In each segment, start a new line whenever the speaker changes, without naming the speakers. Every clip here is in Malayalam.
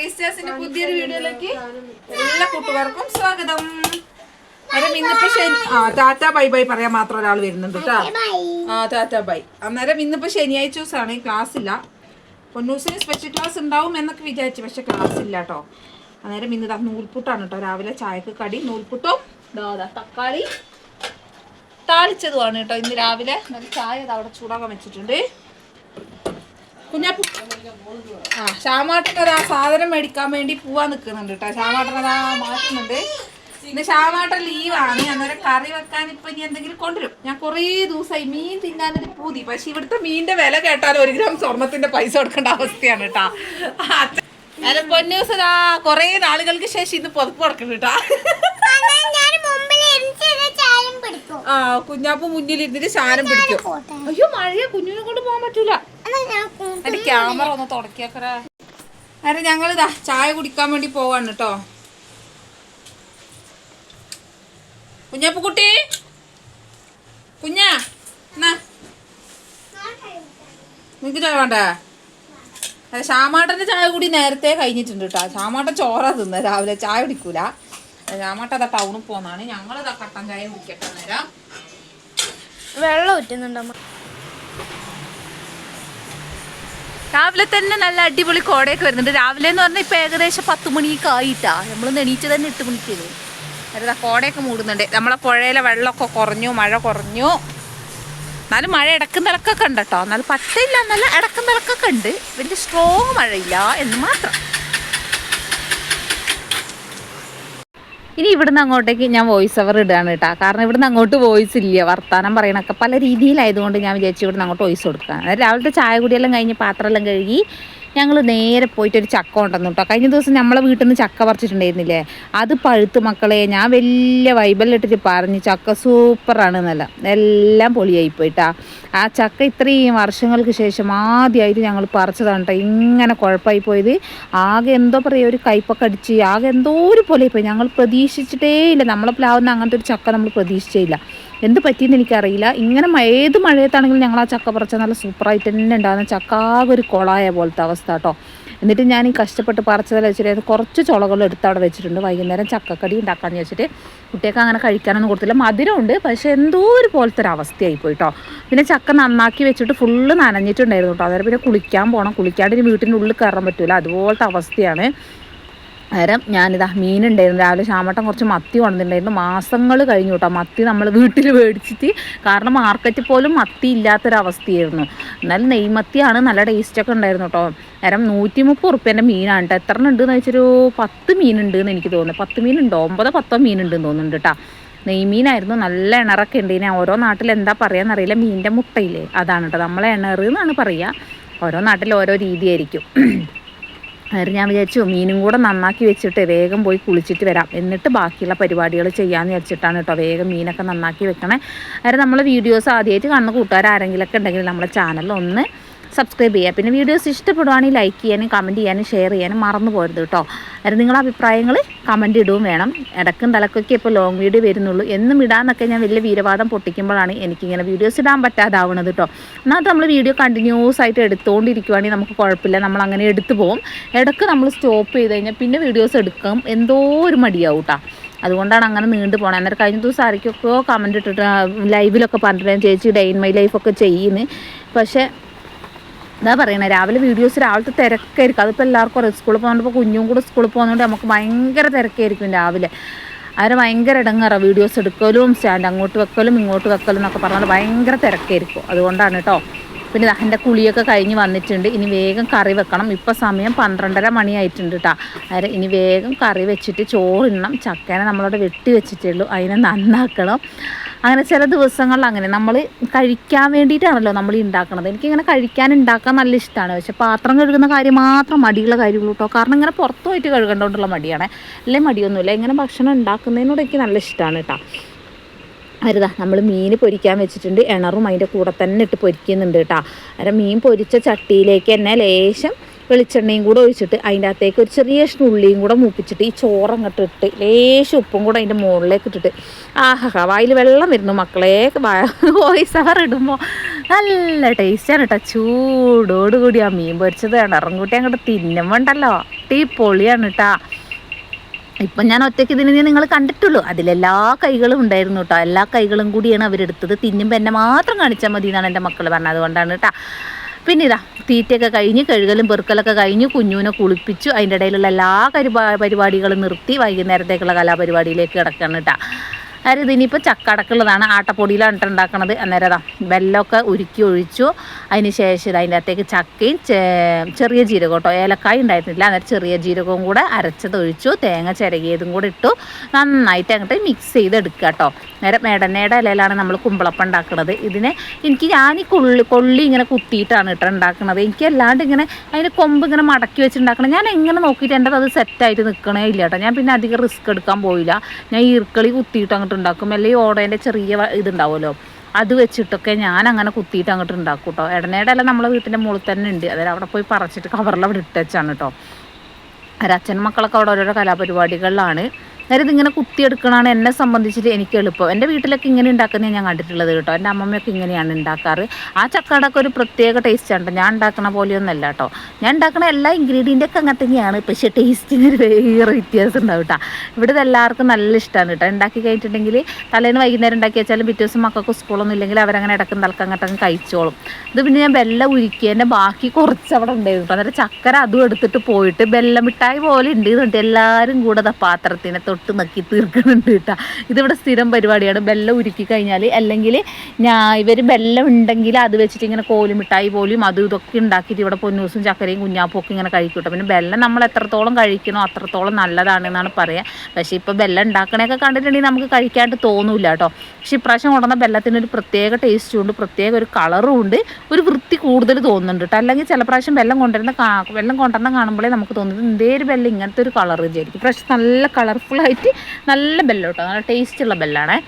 ക്രിസ്ത്യസിന്റെ പുതിയൊരു വീഡിയോയിലേക്ക് എല്ലാ കൂട്ടുകാർക്കും സ്വാഗതം. അന്നേരം ഇന്നിപ്പോ ശനി ആ ടാറ്റ ബൈ ബൈ പറയാൻ മാത്രം ഒരാൾ വരുന്നുണ്ട് കേട്ടോ ആ ടാറ്റ ബൈ. അന്നേരം ഇന്നിപ്പോ ശനിയാഴ്ച ദിവസമാണ് ക്ലാസ് ഇല്ല. പൊന്നൂസിന് സ്പെഷ്യൽ ക്ലാസ് ഉണ്ടാവും എന്നൊക്കെ വിചാരിച്ചു പക്ഷെ ക്ലാസ് ഇല്ല കേട്ടോ അന്നേരം ഇന്ന് ദാ നൂൽപുട്ടാണ് കേട്ടോ രാവിലെ ചായക്ക് കടി നൂൽപുട്ടും ദാ ദാ തക്കാളി താളിച്ചതുമാണ് കേട്ടോ ഇന്ന് രാവിലെ നല്ല ചായ അവിടെ ചൂടാക്കാൻ വെച്ചിട്ടുണ്ട്. കുഞ്ഞാപ്പു ആ ശ്യാമാട്ടനത് ആ സാധനം മേടിക്കാൻ വേണ്ടി പോവാൻ നിൽക്കുന്നുണ്ട് കേട്ടോ ശ്യാമാട്ടനത് ആ മാറ്റുന്നുണ്ട്. ഇന്ന് ശ്യാമാട്ടൻ ലീവാണ്. അന്നേരം കറി വെക്കാൻ ഇപ്പൊ ഇനി എന്തെങ്കിലും കൊണ്ടുവരും. ഞാൻ കുറേ ദിവസമായി മീൻ തിന്നാനൊരു പൂതി. പക്ഷെ ഇവിടുത്തെ മീനിന്റെ വില കേട്ടാൽ ഒരു ഗ്രാം സ്വർണത്തിന്റെ പൈസ കൊടുക്കേണ്ട അവസ്ഥയാണ് കേട്ടാ അന്നേരം പൊന്നൂസതാ കുറേ നാളുകൾക്ക് ശേഷം ഇന്ന് പുതപ്പ് കൊടുക്കണം കേട്ടാ ആ കുഞ്ഞാപ്പ് മുന്നിലിരുന്നിട്ട് സാധനം പിടിക്കും. അയ്യോ മഴയെ. കുഞ്ഞിനെ കൊണ്ട് പോകാൻ പറ്റൂല. ക്യാമറ ഒന്ന് തുടക്കിയാക്കറേ അരെ ഞങ്ങളിതാ ചായ കുടിക്കാൻ വേണ്ടി പോവാണ് കേട്ടോ? കുഞ്ഞപ്പുക്കുട്ടി കുഞ്ഞാ എന്നാ? ചായ വേണ്ട? അതെ ശ്യാമാട്ടന്റെ ചായ കൂടി നേരത്തെ കഴിഞ്ഞിട്ടുണ്ട് കേട്ടോ ശ്യാമാട്ടൻ ചോറാ തിന്ന രാവിലെ ചായ കുടിക്കൂല. ശ്യാമാട്ട അതാ ടൗണിൽ പോന്നാണ്. ഞങ്ങളിതാ കട്ടൻ ചായ കുടിക്കട്ടെ നേരം
വെള്ളം ഊറ്റുന്നുണ്ടമ്മ.
രാവിലെ തന്നെ നല്ല അടിപൊളി കോടയൊക്കെ വരുന്നുണ്ട്. രാവിലെ എന്ന് പറഞ്ഞാൽ ഇപ്പം ഏകദേശം പത്ത് മണിയൊക്കെ ആയിട്ടാ. നമ്മൾ എണീറ്റ് തന്നെ എട്ട് മണിക്ക് അതായത് കോടയൊക്കെ മൂടുന്നുണ്ട്. നമ്മളെ പുഴയിലെ വെള്ളമൊക്കെ കുറഞ്ഞു മഴ കുറഞ്ഞു. എന്നാലും മഴ ഇടക്കും തിളക്കൊക്കെ ഉണ്ട് കേട്ടോ. എന്നാലും പറ്റയില്ല എന്നല്ല ഇടക്കും തിളക്കൊക്കെ ഉണ്ട്. വലിയ സ്ട്രോങ് മഴയില്ല എന്ന് മാത്രം. ഇനി ഇവിടുന്ന് അങ്ങോട്ടേക്ക് ഞാൻ വോയിസ് ഓവർ ഇടുകയാണ് കേട്ടോ കാരണം ഇവിടുന്ന് അങ്ങോട്ട് വോയിസ് ഇല്ല. വർത്താനം പറയണൊക്കെ പല രീതിയിലായതുകൊണ്ട് ഞാൻ വിചാരിച്ചു ഇവിടുന്ന് അങ്ങോട്ട് വോയിസ് കൊടുക്കുക രാവിലത്തെ ചായ കുടിയെല്ലാം കഴിഞ്ഞ് പാത്രമെല്ലാം കഴുകി ഞങ്ങൾ നേരെ പോയിട്ട് ഒരു ചക്ക ഉണ്ടെന്ന് കേട്ടോ കഴിഞ്ഞ ദിവസം നമ്മളെ വീട്ടിൽ നിന്ന് ചക്ക പറിച്ചിട്ടുണ്ടായിരുന്നില്ലേ? അത് പഴുത്ത് മക്കളെ ഞാൻ വലിയ വൈബലിട്ടിട്ട് പറഞ്ഞു ചക്ക സൂപ്പറാണ് എന്നല്ല. എല്ലാം പൊളിയായി പോയിട്ടാ ആ ചക്ക ഇത്രയും വർഷങ്ങൾക്ക് ശേഷം ആദ്യമായിട്ട് ഞങ്ങൾ പറിച്ചതാണ് കേട്ടോ ഇങ്ങനെ കുഴപ്പമായി പോയത്. ആകെ എന്തോ പറയുക ഒരു കയ്പൊക്കെ അടിച്ച് ആകെ എന്തോ ഒരു പോലെ പോയി. ഞങ്ങൾ പ്രതീക്ഷിച്ചിട്ടേ ഇല്ല. നമ്മളെ പ്ലാവുന്ന അങ്ങനത്തെ ഒരു ചക്ക നമ്മൾ പ്രതീക്ഷിച്ചേ ഇല്ല. എന്ത് പറ്റിയെന്ന് എനിക്കറിയില്ല. ഇങ്ങനെ ഏത് മഴയത്താണെങ്കിലും ഞങ്ങൾ ആ ചക്ക പറിച്ച നല്ല സൂപ്പറായിട്ട് തന്നെ ഉണ്ടാകുന്ന ചക്ക ഒരു കുളായ പോലത്തെ അവസ്ഥ കേട്ടോ. എന്നിട്ട് ഞാൻ ഈ കഷ്ടപ്പെട്ട് പറിച്ചതിൽ വെച്ചിട്ട് കുറച്ച് ചുളകൾ എടുത്ത് അവിടെ വെച്ചിട്ടുണ്ട്. വൈകുന്നേരം ചക്കക്കടി ഉണ്ടാക്കാന്ന് വെച്ചിട്ട് കുട്ടിയൊക്കെ അങ്ങനെ കഴിക്കാനൊന്നും കൊടുത്തില്ല. മധുരമുണ്ട് പക്ഷേ എന്തോ ഒരു പോലത്തെ ഒരു അവസ്ഥയായി പോയിട്ടോ പിന്നെ ചക്ക നന്നാക്കി വെച്ചിട്ട് ഫുള്ള് നനഞ്ഞിട്ടുണ്ടായിരുന്നു കേട്ടോ. അന്നേരം പിന്നെ കുളിക്കാൻ പോകണം കുളിക്കാണ്ട് വീട്ടിന്റെ ഉള്ളിൽ കയറാൻ പറ്റില്ല അതുപോലത്തെ അവസ്ഥയാണ്. നേരം ഞാനിതാ മീനുണ്ടായിരുന്നു. രാവിലെ ശാമട്ടം കുറച്ച് മത്തി കൊണ്ടിട്ടുണ്ടായിരുന്നു മാസങ്ങൾ കഴിഞ്ഞു കേട്ടോ. മത്തി നമ്മൾ വീട്ടിൽ മേടിച്ചിട്ട് കാരണം മാർക്കറ്റിൽ പോലും മത്തി ഇല്ലാത്തൊരവസ്ഥയായിരുന്നു. എന്നാലും നെയ്മത്തിയാണ് നല്ല ടേസ്റ്റൊക്കെ ഉണ്ടായിരുന്നു കേട്ടോ. നേരം നൂറ്റി മുപ്പത് ഉറുപ്പ്യന്റെ മീനാണ് കേട്ടോ. എത്ര ഉണ്ടെന്ന് വെച്ചൊരു പത്ത് മീനുണ്ട് എന്ന് എനിക്ക് തോന്നുന്നു. പത്ത് മീനുണ്ടോ? ഒമ്പതോ പത്തോ മീനുണ്ടെന്ന് തോന്നുന്നുണ്ട് കേട്ടോ. നെയ്മീനായിരുന്നു നല്ല ഇണറൊക്കെ ഉണ്ട്. ഇനി ഓരോ നാട്ടിൽ എന്താ പറയാന്നറിയില്ല മീനിന്റെ മുട്ടയില്ലേ? അതാണ് കേട്ടോ. നമ്മളെ ഇണറ് എന്നാണ് പറയുക. ഓരോ നാട്ടിൽ ഓരോ രീതിയായിരിക്കും. അന്നേരം ഞാൻ വിചാരിച്ചു മീനും കൂടെ നന്നാക്കി വെച്ചിട്ട് വേഗം പോയി കുളിച്ചിട്ട് വരാം. എന്നിട്ട് ബാക്കിയുള്ള പരിപാടികൾ ചെയ്യാമെന്ന് വിചാരിച്ചിട്ടാണ് കേട്ടോ വേഗം മീനൊക്കെ നന്നാക്കി വെക്കണേ. അന്നേരം നമ്മൾ വീഡിയോസ് ആദ്യമായിട്ട് കാണുന്ന കൂട്ടുകാർ ആരെങ്കിലുമൊക്കെ ഉണ്ടെങ്കിൽ നമ്മളെ ചാനൽ ഒന്ന് സബ്സ്ക്രൈബ് ചെയ്യുക പിന്നെ വീഡിയോസ് ഇഷ്ടപ്പെടുവാണെങ്കിൽ ലൈക്ക് ചെയ്യാനും കമന്റ് ചെയ്യാനും ഷെയർ ചെയ്യാനും മറന്നു പോരുത് കേട്ടോ അതായത് നിങ്ങളുടെ അഭിപ്രായങ്ങൾ കമന്റ് ഇടുകയും വേണം. ഇടക്കും തലക്കൊക്കെ ഇപ്പോൾ ലോങ് വീഡിയോ വരുന്നുള്ളൂ. എന്നും ഇടാന്നൊക്കെ ഞാൻ വലിയ വീരവാദം പൊട്ടിക്കുമ്പോഴാണ് എനിക്കിങ്ങനെ വീഡിയോസ് ഇടാൻ പറ്റാതാവുന്നത് കേട്ടോ എന്നാൽ നമ്മൾ വീഡിയോ കണ്ടിന്യൂസ് ആയിട്ട് എടുത്തുകൊണ്ടിരിക്കുവാണെങ്കിൽ നമുക്ക് കുഴപ്പമില്ല. നമ്മൾ അങ്ങനെ എടുത്തു പോകും ഇടയ്ക്ക് നമ്മൾ സ്റ്റോപ്പ് ചെയ്ത് കഴിഞ്ഞാൽ പിന്നെ വീഡിയോസ് എടുക്കാം. എന്തോ ഒരു മടിയാവും കേട്ടോ അതുകൊണ്ടാണ് അങ്ങനെ നീണ്ടു പോകണം അന്നേരം കഴിഞ്ഞ ദിവസം ആരൊക്കെയൊക്കെയോ കമന്റ് ഇട്ടിട്ട് ലൈവിലൊക്കെ പറഞ്ഞിട്ട് ചേച്ചി ഡേ ഇൻ മൈ ലൈഫൊക്കെ ചെയ്യുന്നു. പക്ഷേ എന്താ പറയണ രാവിലെ വീഡിയോസ് രാവിലത്തെ തിരക്കായിരിക്കും. അതിപ്പോൾ എല്ലാവർക്കും അറിയാം സ്കൂളിൽ പോകുന്നപ്പോൾ കുഞ്ഞും കൂടെ സ്കൂളിൽ പോകുന്നതുകൊണ്ട് നമുക്ക് ഭയങ്കര തിരക്കായിരിക്കും രാവിലെ. അവരെ ഭയങ്കര ഇടങ്ങാറാണ് വീഡിയോസ് എടുക്കലും സ്റ്റാൻഡ് അങ്ങോട്ട് വെക്കലും ഇങ്ങോട്ട് വെക്കലും എന്നൊക്കെ പറഞ്ഞാൽ ഭയങ്കര തിരക്കായിരിക്കും. അതുകൊണ്ടാണ് കേട്ടോ പിന്നെ ദാ എന്റെ കുളിയൊക്കെ കഴിഞ്ഞ് വന്നിട്ടുണ്ട്. ഇനി വേഗം കറി വെക്കണം. ഇപ്പോൾ സമയം പന്ത്രണ്ടര മണിയായിട്ടുണ്ട് കേട്ടോ അതായത് ഇനി വേഗം കറി വെച്ചിട്ട് ചോറിടണം. ചക്കേനെ നമ്മളവിടെ വെട്ടി വെച്ചിട്ടേ ഉള്ളൂ അതിനെ നന്നാക്കണം. അങ്ങനെ ചില ദിവസങ്ങളിൽ അങ്ങനെ. നമ്മൾ കഴിക്കാൻ വേണ്ടിയിട്ടാണല്ലോ നമ്മൾ ഉണ്ടാക്കുന്നത് എനിക്കിങ്ങനെ കഴിക്കാൻ ഉണ്ടാക്കാൻ നല്ല ഇഷ്ടമാണ്. പക്ഷെ പാത്രം കഴുകുന്ന കാര്യം മാത്രം മടിയുള്ള കാര്യമുള്ളൂ കേട്ടോ കാരണം ഇങ്ങനെ പുറത്തു പോയിട്ട് കഴുകേണ്ടതുകൊണ്ടുള്ള മടിയാണ്. അല്ലേ മടിയൊന്നുമില്ല. ഇങ്ങനെ ഭക്ഷണം ഉണ്ടാക്കുന്നതിനോട് എനിക്ക് നല്ല ഇഷ്ടമാണ് കേട്ടോ അരുതാ നമ്മൾ മീൻ പൊരിക്കാൻ വെച്ചിട്ടുണ്ട്. ഇണറും അതിന്റെ കൂടെ തന്നെ ഇട്ട് പൊരിക്കുന്നുണ്ട് കേട്ടോ അന്നേരം മീൻ പൊരിച്ച ചട്ടിയിലേക്ക് തന്നെ ലേശം വെളിച്ചെണ്ണയും കൂടെ ഒഴിച്ചിട്ട് അതിന്റെ അകത്തേക്ക് ഒരു ചെറിയ ഉള്ളിയും കൂടെ മൂപ്പിച്ചിട്ട് ഈ ചോറ് അങ്ങോട്ട് ഇട്ട് ലേശം ഉപ്പും കൂടെ അതിന്റെ മുകളിലേക്ക് ഇട്ടിട്ട് ആഹാ വായിൽ വെള്ളം വരുന്നു മക്കളെ. വോയിസ് അവർ ഇടുമ്പോൾ നല്ല ടേസ്റ്റാണ് കേട്ടോ ചൂടോടുകൂടി ആ മീൻ പൊരിച്ചത് ഇറങ്ങൂട്ടി അങ്ങോട്ട് തിന്നുമ്പോണ്ടല്ലോ. ടീ പൊളിയാണ് കേട്ടാ ഇപ്പം ഞാൻ ഒറ്റയ്ക്ക് ഇതിനെ നിങ്ങൾ കണ്ടിട്ടുള്ളൂ? അതിലെല്ലാ കൈകളും ഉണ്ടായിരുന്നു കേട്ടോ എല്ലാ കൈകളും കൂടിയാണ് അവരെടുത്തത്. തിന്നുമ്പോൾ എന്നെ മാത്രം കാണിച്ചാൽ മതി എന്നാണ് എന്റെ മക്കൾ പറഞ്ഞത്. അതുകൊണ്ടാണ് കേട്ടോ പിന്നെ ഇതാ തീറ്റയൊക്കെ കഴിഞ്ഞ് കഴുകലും പെറുക്കലൊക്കെ കഴിഞ്ഞ് കുഞ്ഞുവിനെ കുളിപ്പിച്ചു. അതിന്റെ ഇടയിലുള്ള എല്ലാ പരിപാ പരിപാടികളും നിർത്തി വൈകുന്നേരത്തേക്കുള്ള കലാപരിപാടിയിലേക്ക് കിടക്കണം കേട്ടോ അതായത് ഇതിനിപ്പോൾ ചക്കടക്കുള്ളതാണ് ആട്ടപ്പൊടിയിലാണ് ഇട്ട് ഉണ്ടാക്കണത്. അന്നേരം വെല്ലമൊക്കെ ഉരുക്കി ഒഴിച്ചു. അതിന് ശേഷം അതിന്റെ അകത്തേക്ക് ചക്കയും ചെറിയ ജീരകം കേട്ടോ ഏലക്കായ ഉണ്ടായിരുന്നില്ല. അന്നേരം ചെറിയ ജീരകവും കൂടെ അരച്ചതൊഴിച്ചു തേങ്ങ ചിരകിയതും കൂടെ ഇട്ടു. നന്നായിട്ട് അങ്ങോട്ട് മിക്സ് ചെയ്തെടുക്കുക കേട്ടോ നേരെ മേടനയുടെ ഇലയിലാണ് നമ്മൾ കുമ്പളപ്പം ഉണ്ടാക്കുന്നത് ഇതിന് എനിക്ക് ഞാൻ ഈ കൊള്ളി കൊള്ളി ഇങ്ങനെ കുത്തിയിട്ടാണ് കേട്ടോ ഉണ്ടാക്കുന്നത് എനിക്ക് അല്ലാണ്ട് ഇങ്ങനെ അതിന്റെ കൊമ്പ് ഇങ്ങനെ മടക്കി വെച്ചിട്ടുണ്ടാക്കണം. ഞാൻ എങ്ങനെ നോക്കിയിട്ട് എന്റെ അത് സെറ്റായിട്ട് നിൽക്കണേ ഇല്ല കേട്ടോ ഞാൻ പിന്നെ അധികം റിസ്ക് എടുക്കാൻ പോയില്ല. ഞാൻ ഈർക്കളി കുത്തിയിട്ട് ഉണ്ടാക്കും അല്ലെങ്കിൽ ഓടേന്റെ ചെറിയ ഇതുണ്ടാവുമല്ലോ. അത് വെച്ചിട്ടൊക്കെ ഞാൻ അങ്ങനെ കുത്തിയിട്ട് അങ്ങോട്ട് ഉണ്ടാക്കും കേട്ടോ ഇടനേടെ അല്ല നമ്മളെ വീട്ടിന്റെ മുകളിൽ തന്നെ ഉണ്ട്. അതായത് അവിടെ പോയി പറിച്ചിട്ട് കവറിൽ അവിടെ ഇട്ടച്ചാണ് കേട്ടോ അച്ഛൻ മക്കളൊക്കെ അവിടെ ഓരോരോ കലാപരിപാടികളിലാണ്. അതായത് ഇതിങ്ങനെ കുത്തിയെടുക്കണതാണ് എന്നെ സംബന്ധിച്ചിട്ട് എനിക്ക് എളുപ്പം. എന്റെ വീട്ടിലൊക്കെ ഇങ്ങനെ ഉണ്ടാക്കുന്നത് ഞാൻ കണ്ടിട്ടുള്ളത് കേട്ടോ. എന്റെ അമ്മമ്മയൊക്കെ ഇങ്ങനെയാണ് ഉണ്ടാക്കാറ്. ആ ചക്കടൊക്കെ ഒരു പ്രത്യേക ടേസ്റ്റ് ആണ് ഞാൻ ഉണ്ടാക്കണ പോലെയൊന്നുമല്ല കേട്ടോ. ഞാൻ ഉണ്ടാക്കുന്ന എല്ലാ ഇൻഗ്രീഡിയന്റ് ഒക്കെ അങ്ങനെ തന്നെയാണ്. പക്ഷേ ടേസ്റ്റിന് ഒരു വേറെ വ്യത്യാസം ഉണ്ടാവും കേട്ടോ. ഇവിടെ എല്ലാവർക്കും നല്ല ഇഷ്ടമാണ് കേട്ടോ. ഉണ്ടാക്കി കഴിഞ്ഞിട്ടുണ്ടെങ്കിൽ തലേന്ന് വൈകുന്നേരം ഉണ്ടാക്കി വെച്ചാലും പിറ്റേ ദിവസം മക്കൾക്ക് സ്കൂളൊന്നും ഇല്ലെങ്കിൽ അവരങ്ങനെ ഇടക്കും തലക്കം അങ്ങോട്ടങ്ങ് കഴിച്ചോളും. ഇത് പിന്നെ ഞാൻ വെല്ലം ഉരുക്കി. എന്റെ ബാക്കി കുറച്ച് അവിടെ ഉണ്ടായിരുന്നു കേട്ടോ. അന്നേരം ചക്കര അതും എടുത്തിട്ട് പോയിട്ട് വെല്ലം മിഠായി പോലെ ഉണ്ട് എന്നിട്ട് എല്ലാവരും കൂടെ പാത്രത്തിനെ തൊട്ട് നക്കി തീർക്കുന്നുണ്ട് കേട്ടോ. ഇതിവിടെ സ്ഥിരം പരിപാടിയാണ്. ബെല്ലം ഉരുക്കി കഴിഞ്ഞാൽ അല്ലെങ്കിൽ ഞാൻ ഇവർ ബെല്ലം ഉണ്ടെങ്കിൽ അത് വെച്ചിട്ട് ഇങ്ങനെ കോലും മിഠായി പോലും അതും ഇതൊക്കെ ഉണ്ടാക്കിയിട്ട് ഇവിടെ പൊന്നൂസും ചക്കരയും കുഞ്ഞാപ്പൊക്കെ ഇങ്ങനെ കഴിക്കും പിന്നെ ബെല്ലം നമ്മൾ എത്രത്തോളം കഴിക്കണോ അത്രത്തോളം നല്ലതാണെന്നാണ് പറയുക പക്ഷേ ഇപ്പോൾ ബെല്ലം ഉണ്ടാക്കണേക്കെ കണ്ടിട്ടുണ്ടെങ്കിൽ നമുക്ക് കഴിക്കാണ്ട് തോന്നില്ല കേട്ടോ. പക്ഷെ ഇപ്രാവശ്യം കൊണ്ടുവന്ന ബെല്ലത്തിന് ഒരു പ്രത്യേക ടേസ്റ്റും ഉണ്ട് പ്രത്യേക ഒരു കളറും ഉണ്ട്. ഒരു വൃത്തി കൂടുതൽ തോന്നുന്നുണ്ട് കേട്ടോ. അല്ലെങ്കിൽ ചില പ്രാവശ്യം വെള്ളം കൊണ്ടുവരുന്ന വെള്ളം കൊണ്ടുവരുന്ന കാണുമ്പോഴേ നമുക്ക് തോന്നുന്നത് എന്തേ ഒരു വെള്ളം ഇങ്ങനത്തെ ഒരു കളർ വിചാരിക്കും പക്ഷെ നല്ല കളർഫുൾ ആയിട്ട് നല്ല ബെല്ലം കേട്ടോ നല്ല ടേസ്റ്റുള്ള ബെല്ലാണേ.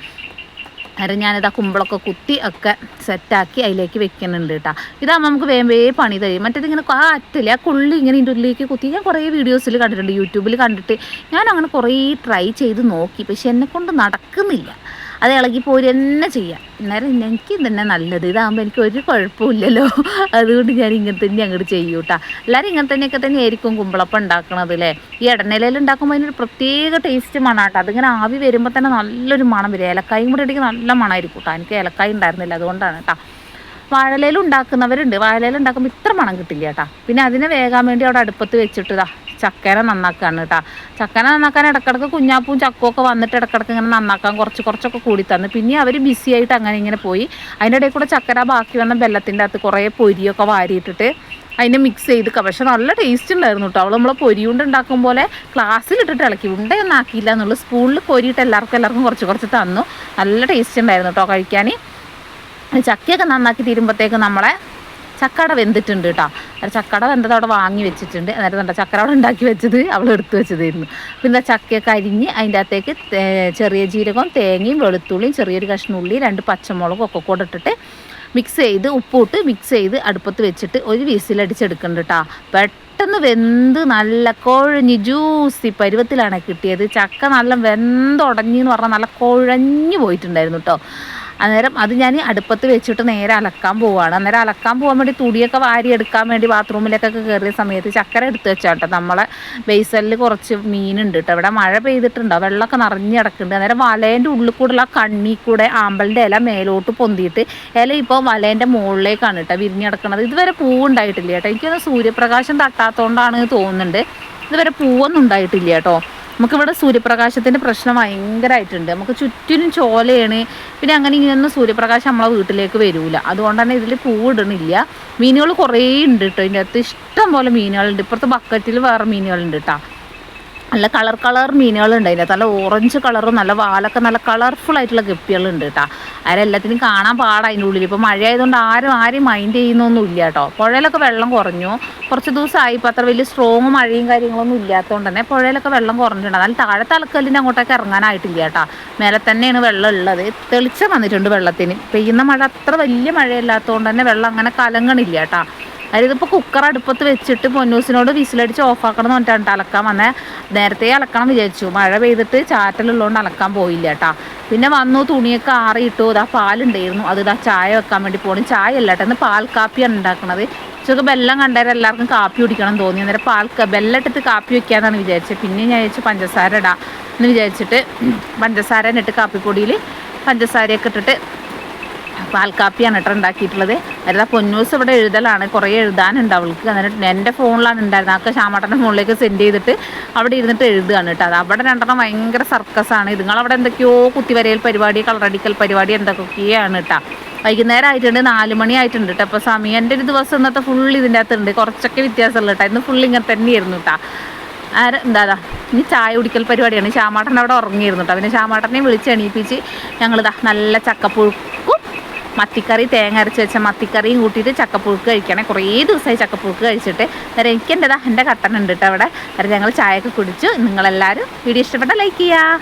അന്നേരം ആ കുമ്പളൊക്കെ കുത്തി ഒക്കെ സെറ്റാക്കി അതിലേക്ക് വെക്കുന്നുണ്ട് കേട്ടോ ഇതാകുമ്പോൾ നമുക്ക് വേം വേ പണി തരും മറ്റേത് ഇങ്ങനെ ആ അറ്റില്ല ആ കൊള്ളി ഇങ്ങനെ ഇതിന്റെ ഉള്ളിലേക്ക് കുത്തി. ഞാൻ കുറേ വീഡിയോസിൽ കണ്ടിട്ടുണ്ട് യൂട്യൂബിൽ കണ്ടിട്ട്. ഞാൻ അങ്ങനെ കുറേ ട്രൈ ചെയ്ത് നോക്കി പക്ഷെ എന്നെക്കൊണ്ട് നടക്കുന്നില്ല. അത് പോര് തന്നെ ചെയ്യാം. അന്നേരം എനിക്ക് തന്നെ നല്ലത്. ഇതാകുമ്പോൾ എനിക്ക് ഒരു കുഴപ്പമില്ലല്ലോ. അതുകൊണ്ട് ഞാൻ ഇങ്ങനെ തന്നെ അങ്ങോട്ട് ചെയ്യൂ കേട്ടോ എല്ലാവരും ഇങ്ങനെ തന്നെയൊക്കെ തന്നെ ആയിരിക്കും കുമ്പളപ്പം ഉണ്ടാക്കണത് അല്ലേ ഈ ഇടനിലയിൽ ഉണ്ടാക്കുമ്പോൾ അതിനൊരു പ്രത്യേക ടേസ്റ്റ് മണം കേട്ടോ അതിങ്ങനെ ആവി വരുമ്പോൾ തന്നെ നല്ലൊരു മണം വരും. ഏലക്കായും കൂടെ ഇടയ്ക്ക് നല്ല മണമായിരിക്കും കേട്ടോ എനിക്ക് ഏലക്കായ ഉണ്ടായിരുന്നില്ല. അതുകൊണ്ടാണ് കേട്ടോ വാഴലയിൽ ഉണ്ടാക്കുന്നവരുണ്ട്. വാഴലയിൽ ഉണ്ടാക്കുമ്പോൾ ഇത്ര മണം കിട്ടില്ല കേട്ടോ പിന്നെ അതിനെ വേകാൻ വേണ്ടി അവിടെ അടുപ്പത്ത് വെച്ചിട്ട് ഇതാ ചക്കര നന്നാക്കുകയാണ് കേട്ടോ. ചക്കര നന്നാക്കാൻ ഇടക്കിടക്ക് കുഞ്ഞാപ്പും ചക്കവും ഒക്കെ വന്നിട്ട് ഇടക്കിടക്ക് ഇങ്ങനെ നന്നാക്കാൻ കുറച്ച് കുറച്ചൊക്കെ കൂടി തന്നു. പിന്നെ അവർ ബിസി ആയിട്ട് അങ്ങനെ ഇങ്ങനെ പോയി. അതിന്റെ ഇടയിൽ കൂടെ ചക്കര ബാക്കി വന്ന വെള്ളത്തിന്റെ അകത്ത് കുറേ പൊരിയൊക്കെ വാരിയിട്ടിട്ട് അതിനെ മിക്സ് ചെയ്ത് പക്ഷെ നല്ല ടേസ്റ്റ് ഉണ്ടായിരുന്നു കേട്ടോ. അവൾ നമ്മളെ പൊരി കൊണ്ട് ഉണ്ടാക്കും പോലെ ക്ലാസ്സിലിട്ടിട്ട് ഇളക്കി. ഉണ്ടയൊന്നും ആക്കിയില്ല എന്നുള്ളൂ. സ്പൂണിൽ പൊരിയിട്ട് എല്ലാവർക്കും എല്ലാവർക്കും കുറച്ച് കുറച്ച് തന്നു. നല്ല ടേസ്റ്റ് ഉണ്ടായിരുന്നു കേട്ടോ കഴിക്കാൻ ചക്കയൊക്കെ നന്നാക്കി തീരുമ്പോഴത്തേക്ക് നമ്മളെ ചക്കട വെന്തിട്ടുണ്ട് കേട്ടോ. അത് ചക്കട വെന്തത് അവിടെ വാങ്ങി വെച്ചിട്ടുണ്ട്. അന്നേരം എന്താ ചക്കര അവിടെ ഉണ്ടാക്കി വെച്ചത് അവൾ എടുത്തു വെച്ചതായിരുന്നു. പിന്നെ ചക്കയൊക്കെ അരിഞ്ഞ് അതിന്റെ അകത്തേക്ക് ചെറിയ ജീരകവും തേങ്ങയും വെളുത്തുള്ളിയും ചെറിയൊരു കഷ്ണം ഉള്ളി രണ്ട് പച്ചമുളകും ഒക്കെ കൂടെ ഇട്ടിട്ട് മിക്സ് ചെയ്ത് ഉപ്പിട്ട് മിക്സ് ചെയ്ത് അടുപ്പത്ത് വെച്ചിട്ട് ഒരു വിസിലടിച്ചെടുക്കുന്നുണ്ട് കേട്ടോ. പെട്ടെന്ന് വെന്ത് നല്ല കുഴഞ്ഞ് ജ്യൂസി പരുവത്തിലാണ് കിട്ടിയത്. ചക്ക നല്ല വെന്തുടഞ്ഞു എന്ന് പറഞ്ഞാൽ നല്ല കുഴഞ്ഞു പോയിട്ടുണ്ടായിരുന്നു കേട്ടോ. അന്നേരം അത് ഞാൻ അടുപ്പത്ത് വെച്ചിട്ട് നേരെ അലക്കാൻ പോവാണ്. അന്നേരം അലക്കാൻ പോകാൻ വേണ്ടി തുടിയൊക്കെ വാരി എടുക്കാൻ വേണ്ടി ബാത്റൂമിലേക്കൊക്കെ കയറിയ സമയത്ത് ചക്കര എടുത്ത് വെച്ചാട്ടോ. നമ്മളെ ബേസലിൽ കുറച്ച് മീനുണ്ട് കേട്ടോ ഇവിടെ മഴ പെയ്തിട്ടുണ്ടോ? വെള്ളമൊക്കെ നിറഞ്ഞ് കിടക്കുന്നുണ്ട്. അന്നേരം വലേന്റെ ഉള്ളിൽ കൂടെയുള്ള കണ്ണി കൂടെ ആമ്പലിന്റെ ഇല മേലോട്ട് പൊന്തിയിട്ട് ഇല ഇപ്പോൾ വലേന്റെ മുകളിലേക്കാണ് കേട്ടോ വിരിഞ്ഞ് കിടക്കുന്നത് ഇതുവരെ പൂവുണ്ടായിട്ടില്ല കേട്ടോ എനിക്കൊന്ന് സൂര്യപ്രകാശം തട്ടാത്തതുകൊണ്ടാണ് തോന്നുന്നുണ്ട്. ഇതുവരെ പൂവൊന്നും ഉണ്ടായിട്ടില്ല കേട്ടോ നമുക്കിവിടെ സൂര്യപ്രകാശത്തിന്റെ പ്രശ്നം ഭയങ്കരമായിട്ടുണ്ട് നമുക്ക് ചുറ്റിനും ചോലയാണ്. പിന്നെ അങ്ങനെ ഇങ്ങനെയൊന്നും സൂര്യപ്രകാശം നമ്മളെ വീട്ടിലേക്ക് വരില്ല അതുകൊണ്ട് തന്നെ ഇതിൽ പൂവിടണില്ല. മീനുകൾ കുറേ ഉണ്ട് കേട്ടോ ഇതിന്റെ അകത്ത് ഇഷ്ടം പോലെ മീനുകളുണ്ട്. ഇപ്പുറത്തെ ബക്കറ്റിൽ വേറെ മീനുകളുണ്ട് കേട്ടോ നല്ല കളർ കളർ മീനുകളുണ്ട് അതിന്റെ നല്ല ഓറഞ്ച് കളറും നല്ല വാലൊക്കെ നല്ല കളർഫുൾ ആയിട്ടുള്ള ഗപ്പികളുണ്ട് കേട്ടോ അവരെല്ലാത്തിനും കാണാൻ പാടാ അതിന്റെ ഉള്ളിൽ ഇപ്പോൾ മഴ ആയതുകൊണ്ട് ആരും ആരും മൈൻഡ് ചെയ്യുന്നൊന്നും ഇല്ല കേട്ടോ പുഴയിലൊക്കെ വെള്ളം കുറഞ്ഞു. കുറച്ച് ദിവസമായി ഇപ്പോൾ അത്ര വലിയ സ്ട്രോങ് മഴയും കാര്യങ്ങളൊന്നും ഇല്ലാത്തതുകൊണ്ട് തന്നെ പുഴയിലൊക്കെ വെള്ളം കുറഞ്ഞിട്ടുണ്ട്. അതിൽ താഴെ തലക്കല്ലിന്റെ അങ്ങോട്ടേക്ക് ഇറങ്ങാനായിട്ടില്ല കേട്ടോ മേലെ തന്നെയാണ് വെള്ളം ഉള്ളത്. തെളിച്ചം വന്നിട്ടുണ്ട് വെള്ളത്തിന്. പെയ്യുന്ന മഴ അത്ര വലിയ മഴയില്ലാത്തതുകൊണ്ട് തന്നെ വെള്ളം അങ്ങനെ കലങ്ങണില്ല കേട്ടോ അതിതിപ്പോൾ കുക്കർ അടുപ്പത്ത് വെച്ചിട്ട് പൊന്നൂസിനോട് വിസിലടിച്ച് ഓഫാക്കണം എന്ന് പറഞ്ഞിട്ട് ട്ടോ അലക്കാൻ വന്നേ. നേരത്തെ അലക്കണം വിചാരിച്ചു. മഴ പെയ്തിട്ട് ചാറ്റലുള്ളതുകൊണ്ട് അലക്കാൻ പോയില്ല കേട്ടാ പിന്നെ വന്നു തുണിയൊക്കെ ആറിയിട്ടു ഇതാ പാലുണ്ടായിരുന്നു. അത് ഇതാ ചായ വെക്കാൻ വേണ്ടി പോകണം ചായ അല്ല കേട്ടോ ഇന്ന് പാൽ കാപ്പിയാണ് ഉണ്ടാക്കണത്. ഉച്ചയ്ക്ക് ബെല്ലം കണ്ടേരം എല്ലാവർക്കും കാപ്പി കുടിക്കണം തോന്നി. അന്നേരം പാൽ ബെല്ലം ഇട്ടിട്ട് കാപ്പി വെക്കാന്നാണ് വിചാരിച്ചത് പിന്നെ ഞാൻ വിചാരിച്ചു പഞ്ചസാര ഇടാം എന്ന് വിചാരിച്ചിട്ട് പഞ്ചസാര ഇട്ട് കാപ്പിപ്പൊടിയിൽ പഞ്ചസാരയൊക്കെ ഇട്ടിട്ട് പാൽക്കാപ്പിയാണ് കേട്ടോ ഉണ്ടാക്കിയിട്ടുള്ളത്. അല്ല പൊന്നൂസ് ഇവിടെ എഴുതലാണ് കുറേ എഴുതാനുണ്ട് അവൾക്ക്. എന്നിട്ട് എന്റെ ഫോണിലാണ് ഉണ്ടായിരുന്നത്. അതൊക്കെ ശ്യാമട്ടന്റെ ഫോണിലേക്ക് സെൻഡ് ചെയ്തിട്ട് അവിടെ ഇരുന്നിട്ട് എഴുതുകയാണ് കേട്ടോ. അത് അവിടെ രണ്ടെണ്ണം ഭയങ്കര സർക്കസാണ് ഇതുങ്ങളവിടെ എന്തൊക്കെയോ കുത്തിവരയൽ പരിപാടി കളറടിക്കൽ പരിപാടി എന്തൊക്കെയാണ് കേട്ടോ. വൈകുന്നേരം ആയിട്ടുണ്ട് നാല് മണി ആയിട്ടുണ്ട് കേട്ടോ. അപ്പോൾ സമയം എന്റെ ഒരു ദിവസം ഇന്നത്തെ ഫുൾ ഇതിന്റെ അകത്തുണ്ട്. കുറച്ചൊക്കെ വ്യത്യാസമുള്ള കേട്ടോ. ഇന്ന് ഫുൾ ഇങ്ങനെ തന്നെയായിരുന്നു കേട്ടോ. ആര് എന്താ ഇനി ചായ കുടിക്കൽ പരിപാടിയാണ്. ശ്യാമാട്ടൻ അവിടെ ഉറങ്ങിയിരുന്നു കേട്ടോ. പിന്നെ ശ്യാമാട്ടനെ വിളിച്ച് എണീപ്പിച്ച് ഞങ്ങളിതാ നല്ല ചക്കപ്പുഴുക്കും മത്തിക്കറി തേങ്ങ അരച്ച് വെച്ച മത്തിക്കറിയും കൂട്ടിയിട്ട് ചക്കപ്പുഴുക്ക് കഴിക്കണേ. കുറേ ദിവസമായി ചക്കപ്പുഴുക്ക് കഴിച്ചിട്ട്. അന്നേരം എനിക്ക് എന്റെതാ എന്റെ കട്ടൻ ഉണ്ട് കേട്ടോ അവിടെ. അന്നേരം ഞങ്ങൾ ചായയൊക്കെ കുടിച്ചു. നിങ്ങളെല്ലാവരും വീഡിയോ ഇഷ്ടപ്പെട്ടാൽ ലൈക്ക് ചെയ്യുക.